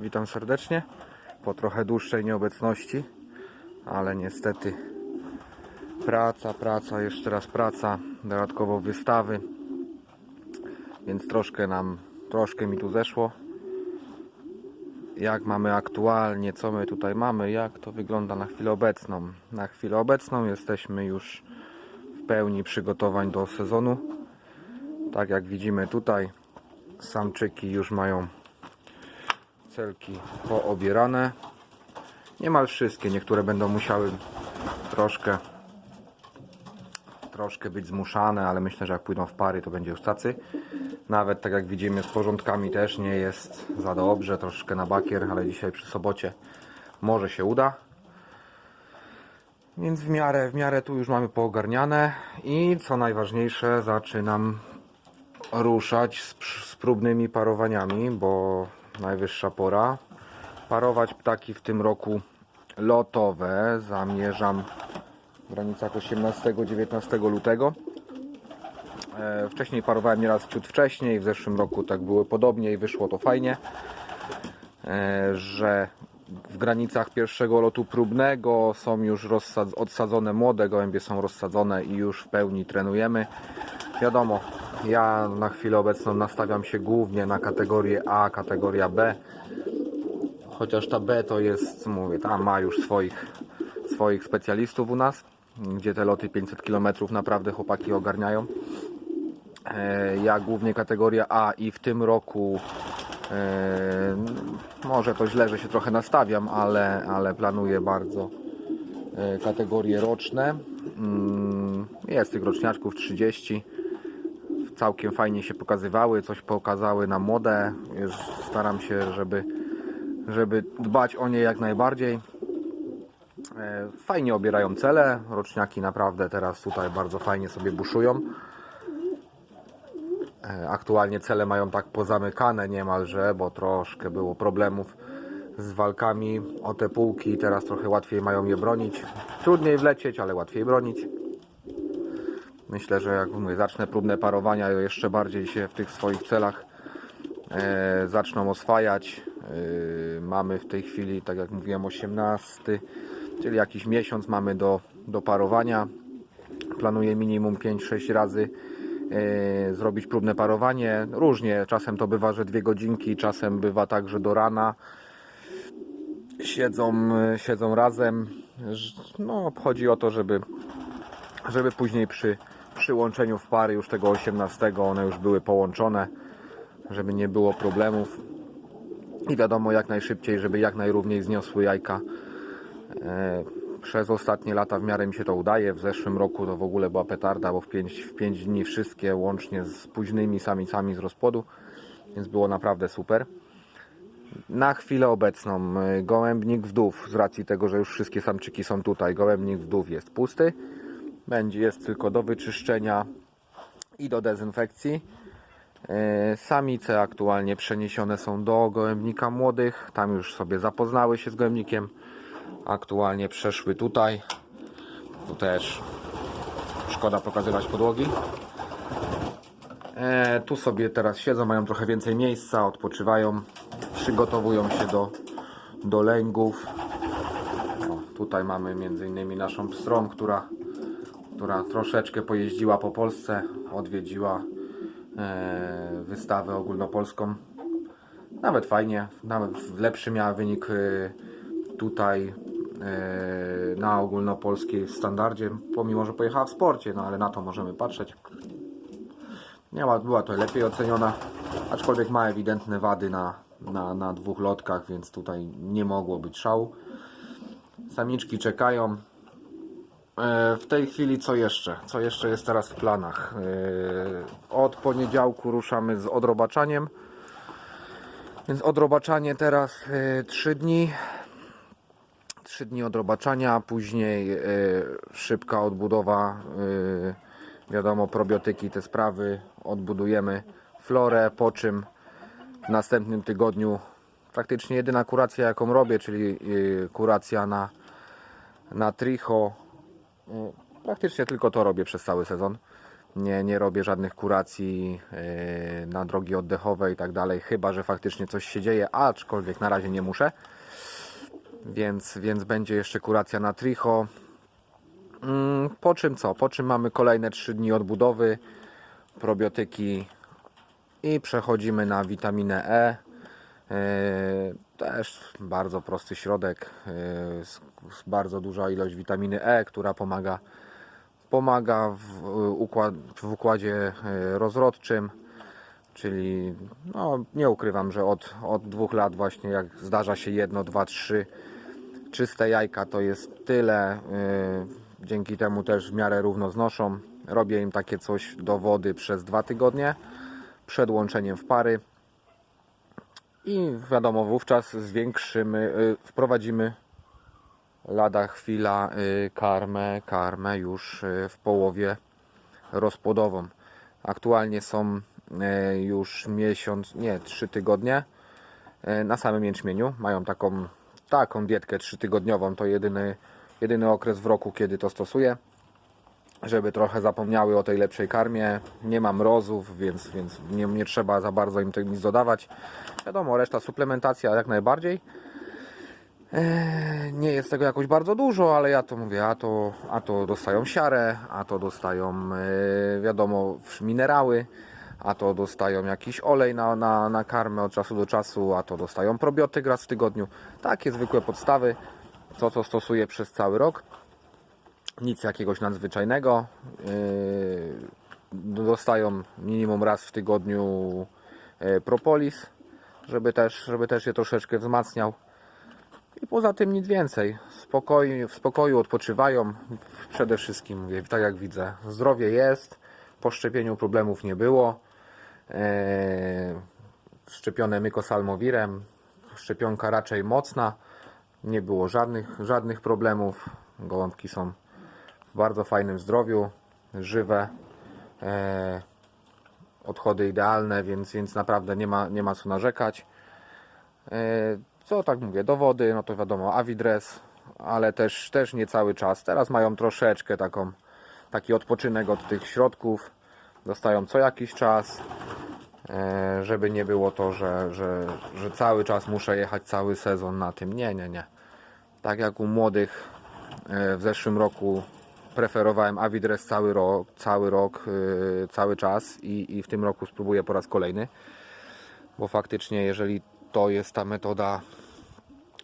Witam serdecznie po trochę dłuższej nieobecności, ale niestety praca, praca, jeszcze raz praca, dodatkowo wystawy, więc troszkę nam, troszkę mi tu zeszło. Jak mamy aktualnie, co my tutaj mamy, jak to wygląda na chwilę obecną. Na chwilę obecną jesteśmy już w pełni przygotowań do sezonu. Tak jak widzimy tutaj, samczyki już mają celki poobierane. Niemal wszystkie, niektóre będą musiały troszkę troszkę być zmuszane, ale myślę, że jak pójdą w pary, to będzie już tacy. Nawet tak jak widzimy z porządkami też nie jest za dobrze, troszkę na bakier, ale dzisiaj przy sobocie może się uda. Więc w miarę, w miarę tu już mamy poogarniane i co najważniejsze zaczynam ruszać z, z próbnymi parowaniami, bo najwyższa pora. Parować ptaki w tym roku lotowe zamierzam w granicach 18-19 lutego. E, Wcześniej parowałem nieraz ciut wcześniej, w zeszłym roku tak było podobnie i wyszło to fajnie, e, że w granicach pierwszego lotu próbnego są już odsadzone młode gołębie, są rozsadzone i już w pełni trenujemy. Wiadomo, ja na chwilę obecną nastawiam się głównie na kategorię A, kategoria B. Chociaż ta B to jest, mówię, tam ma już swoich, swoich specjalistów u nas, gdzie te loty 500 km naprawdę chłopaki ogarniają. E, Ja głównie kategoria A i w tym roku e, może to źle, że się trochę nastawiam, ale, ale planuję bardzo e, kategorie roczne. Mm, Jest tych roczniaczków 30 całkiem fajnie się pokazywały, coś pokazały na. Już staram się, żeby, żeby dbać o nie jak najbardziej. E, Fajnie obierają cele. Roczniaki naprawdę teraz tutaj bardzo fajnie sobie buszują. E, Aktualnie cele mają tak pozamykane niemalże, bo troszkę było problemów z walkami o te półki. Teraz trochę łatwiej mają je bronić. Trudniej wlecieć, ale łatwiej bronić. Myślę, że jak mówię, zacznę próbne parowania, jeszcze bardziej się w tych swoich celach e, zaczną oswajać. E, mamy w tej chwili, tak jak mówiłem, 18, czyli jakiś miesiąc mamy do, do parowania. Planuję minimum 5-6 razy e, zrobić próbne parowanie. Różnie, czasem to bywa, że dwie godzinki, czasem bywa tak, że do rana siedzą, siedzą razem. No, chodzi o to, żeby żeby później przy przyłączeniu w pary już tego 18 one już były połączone, żeby nie było problemów i wiadomo jak najszybciej, żeby jak najrówniej zniosły jajka. E, Przez ostatnie lata w miarę mi się to udaje. W zeszłym roku to w ogóle była petarda, bo w 5, w 5 dni wszystkie łącznie z późnymi samicami z rozpłodu, więc było naprawdę super. Na chwilę obecną y, gołębnik wdów, z racji tego, że już wszystkie samczyki są tutaj, gołębnik wdów jest pusty. Będzie jest tylko do wyczyszczenia i do dezynfekcji. E, Samice aktualnie przeniesione są do gołębnika młodych. Tam już sobie zapoznały się z gołębnikiem. Aktualnie przeszły tutaj. Tu też szkoda pokazywać podłogi. E, tu sobie teraz siedzą, mają trochę więcej miejsca, odpoczywają, przygotowują się do, do lęgów. O, tutaj mamy między innymi naszą pstrą, która która troszeczkę pojeździła po Polsce, odwiedziła e, wystawę ogólnopolską. Nawet fajnie, nawet lepszy miała wynik e, tutaj e, na ogólnopolskiej standardzie, pomimo że pojechała w sporcie, no ale na to możemy patrzeć. Miała, była to lepiej oceniona, aczkolwiek ma ewidentne wady na, na, na dwóch lotkach, więc tutaj nie mogło być szału. Samiczki czekają, W tej chwili co jeszcze? Co jeszcze jest teraz w planach? E, Od poniedziałku ruszamy z odrobaczaniem. Więc odrobaczanie teraz 3 dni. 3 dni odrobaczania, później e, szybka odbudowa. e, Wiadomo, probiotyki, te sprawy. Odbudujemy florę, po czym w następnym tygodniu praktycznie jedyna kuracja jaką robię, czyli e, kuracja na, na tricho. Y, Praktycznie tylko to robię przez cały sezon. Nie, nie robię żadnych kuracji yy, na drogi oddechowe i tak dalej, chyba że faktycznie coś się dzieje, aczkolwiek na razie nie muszę. Więc, więc będzie jeszcze kuracja na tricho. Mm, Po czym co? Po czym mamy kolejne 3 dni odbudowy, probiotyki i przechodzimy na witaminę E. Też bardzo prosty środek, z bardzo duża ilość witaminy E, która pomaga, pomaga w, układ, w układzie yy, rozrodczym. Czyli no, nie ukrywam, że od, od dwóch lat właśnie jak zdarza się jedno, dwa, trzy czyste jajka to jest tyle. Dzięki temu też w miarę równo znoszą. Robię im takie coś do wody przez dwa tygodnie przed łączeniem w pary. I wiadomo, wówczas zwiększymy, y, wprowadzimy lada chwila y, karmę, karmę już y, w połowie rozpłodową. Aktualnie są już miesiąc, nie, trzy tygodnie na samym jęczmieniu. Mają taką, taką dietkę trzytygodniową. To jedyny, jedyny okres w roku, kiedy to stosuję żeby trochę zapomniały o tej lepszej karmie. Nie ma mrozów, więc, więc nie, nie trzeba za bardzo im tego nic dodawać. Wiadomo, reszta suplementacja jak najbardziej. Eee, Nie jest tego jakoś bardzo dużo, ale ja to mówię, a to, a to dostają siarę, a to dostają e, wiadomo minerały, a to dostają jakiś olej na, na, na karmę od czasu do czasu, a to dostają probiotyk raz w tygodniu. Takie zwykłe podstawy, to co stosuję przez cały rok nic jakiegoś nadzwyczajnego. Yy, Dostają minimum raz w tygodniu yy, propolis, żeby też, żeby też je troszeczkę wzmacniał. I poza tym nic więcej. Spokoj, w spokoju odpoczywają. Przede wszystkim, tak jak widzę, zdrowie jest. Po szczepieniu problemów nie było. Yy, Szczepione mykosalmowirem. Szczepionka raczej mocna. Nie było żadnych, żadnych problemów. Gołąbki są w bardzo fajnym zdrowiu, żywe, e, odchody idealne, więc, więc naprawdę nie ma, nie ma co narzekać. E, co tak mówię, dowody, no to wiadomo, Avidres, ale też, też nie cały czas. Teraz mają troszeczkę taką, taki odpoczynek od tych środków. Dostają co jakiś czas, e, żeby nie było to, że, że, że cały czas muszę jechać cały sezon na tym. Nie, nie, nie. Tak jak u młodych e, w zeszłym roku preferowałem Avidres cały rok, cały rok, cały czas i, i w tym roku spróbuję po raz kolejny, bo faktycznie jeżeli to jest ta metoda,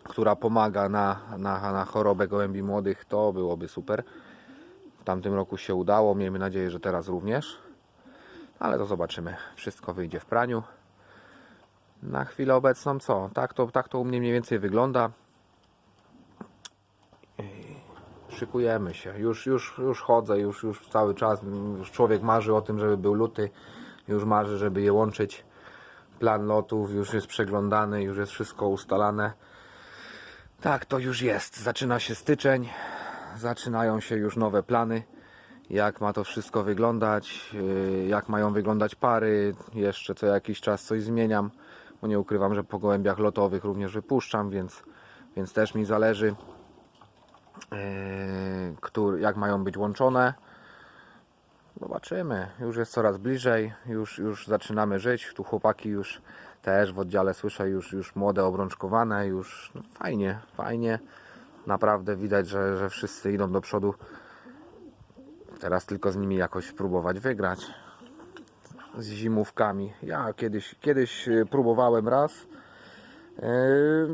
która pomaga na, na, na chorobę gołębi młodych, to byłoby super. W tamtym roku się udało, miejmy nadzieję, że teraz również, ale to zobaczymy. Wszystko wyjdzie w praniu. Na chwilę obecną co? Tak to, tak to u mnie mniej więcej wygląda. Szykujemy się. Już, już, już chodzę, już, już cały czas. Już człowiek marzy o tym, żeby był luty. Już marzy, żeby je łączyć. Plan lotów już jest przeglądany, już jest wszystko ustalane. Tak, to już jest. Zaczyna się styczeń. Zaczynają się już nowe plany. Jak ma to wszystko wyglądać, yy, jak mają wyglądać pary. Jeszcze co jakiś czas coś zmieniam, bo nie ukrywam, że po gołębiach lotowych również wypuszczam, więc, więc też mi zależy który, jak mają być łączone. Zobaczymy. Już jest coraz bliżej, już, już zaczynamy żyć. Tu chłopaki już też w oddziale słyszę, już, już młode, obrączkowane, już no, fajnie, fajnie. Naprawdę widać, że, że wszyscy idą do przodu. Teraz tylko z nimi jakoś próbować wygrać. Z zimówkami. Ja kiedyś, kiedyś y, próbowałem raz. Yy,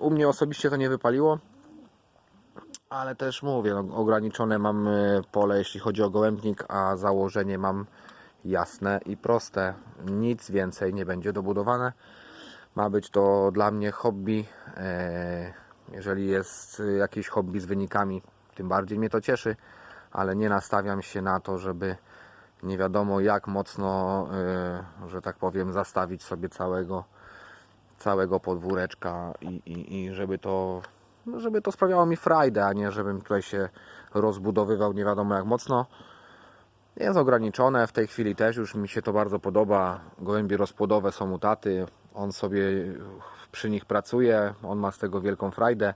U mnie osobiście to nie wypaliło. Ale też mówię, no, ograniczone mam y, pole, jeśli chodzi o gołębnik, a założenie mam jasne i proste. Nic więcej nie będzie dobudowane. Ma być to dla mnie hobby. E, Jeżeli jest y, jakieś hobby z wynikami, tym bardziej mnie to cieszy, ale nie nastawiam się na to, żeby nie wiadomo jak mocno, że tak powiem, zastawić sobie całego, całego podwóreczka i, i, i żeby to żeby to sprawiało mi frajdę, a nie żebym tutaj się rozbudowywał nie wiadomo jak mocno. Jest ograniczone, w tej chwili też już mi się to bardzo podoba. Gołębie rozpłodowe są u taty, on sobie przy nich pracuje, on ma z tego wielką frajdę.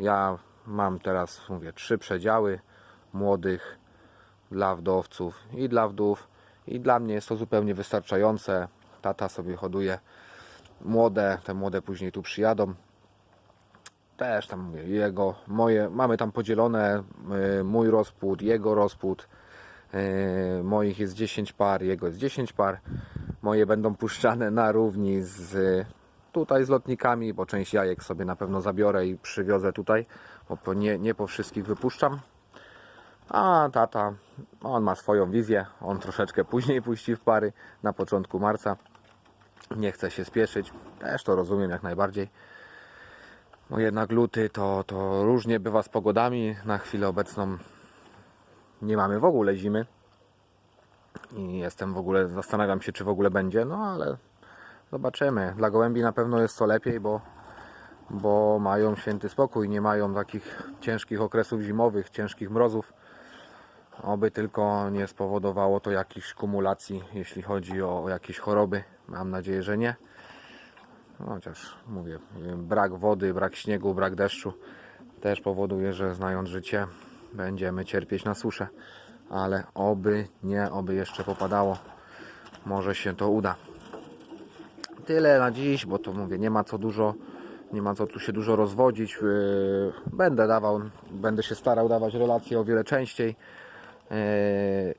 Ja mam teraz, mówię, trzy przedziały młodych, dla wdowców i dla wdów. I dla mnie jest to zupełnie wystarczające. Tata sobie hoduje młode, te młode później tu przyjadą. Też tam jego, moje, mamy tam podzielone y, mój rozpód, jego rozpód. y, Moich jest 10 par, jego jest 10 par. Moje będą puszczane na równi z tutaj z lotnikami, bo część jajek sobie na pewno zabiorę i przywiozę tutaj, bo nie, nie po wszystkich wypuszczam. A tata, on ma swoją wizję, on troszeczkę później puści w pary, na początku marca. Nie chce się spieszyć, też to rozumiem jak najbardziej. No jednak luty to, to różnie bywa z pogodami. Na chwilę obecną nie mamy w ogóle zimy. I jestem w ogóle, zastanawiam się czy w ogóle będzie, no ale zobaczymy. Dla gołębi na pewno jest to lepiej, bo, bo mają święty spokój, nie mają takich ciężkich okresów zimowych, ciężkich mrozów. Oby tylko nie spowodowało to jakichś kumulacji, jeśli chodzi o, o jakieś choroby. Mam nadzieję, że nie. Chociaż mówię, brak wody, brak śniegu, brak deszczu też powoduje, że znając życie, będziemy cierpieć na suszę. Ale oby nie, oby jeszcze popadało. Może się to uda. Tyle na dziś, bo to mówię, nie ma co dużo, nie ma co tu się dużo rozwodzić. Yy, Będę dawał, będę się starał dawać relacje o wiele częściej. Yy,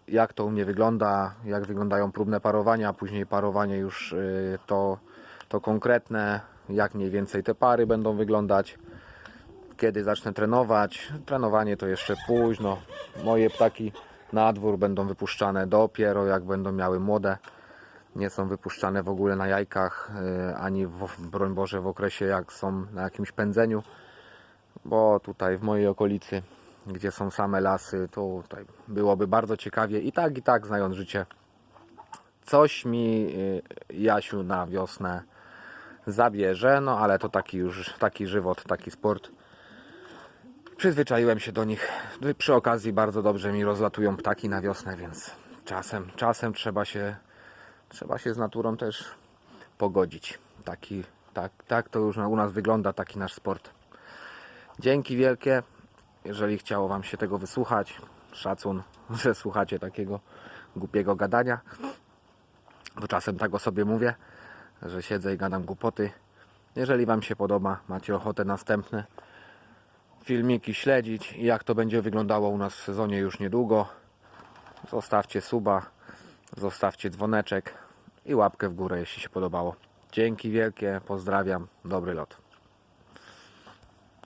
Jak to u mnie wygląda, jak wyglądają próbne parowania, później parowanie już yy, to, to konkretne, jak mniej więcej te pary będą wyglądać, kiedy zacznę trenować. Trenowanie to jeszcze późno. Moje ptaki na dwór będą wypuszczane dopiero jak będą miały młode nie są wypuszczane w ogóle na jajkach, y, ani w, broń Boże w okresie jak są na jakimś pędzeniu, bo tutaj w mojej okolicy, gdzie są same lasy, to tutaj byłoby bardzo ciekawie i tak i tak znając życie, coś mi y, Jasiu na wiosnę zabierze, no ale to taki już, taki żywot, taki sport. Przyzwyczaiłem się do nich. Przy okazji bardzo dobrze mi rozlatują ptaki na wiosnę, więc czasem, czasem trzeba się trzeba się z naturą też pogodzić. Taki, tak, tak to już u nas wygląda taki nasz sport. Dzięki wielkie, jeżeli chciało Wam się tego wysłuchać. Szacun, że słuchacie takiego głupiego gadania. Bo czasem tak o sobie mówię, że siedzę i gadam głupoty. Jeżeli Wam się podoba, macie ochotę następne filmiki śledzić i jak to będzie wyglądało u nas w sezonie już niedługo, zostawcie suba, zostawcie dzwoneczek i łapkę w górę, jeśli się podobało. Dzięki wielkie, pozdrawiam, dobry lot.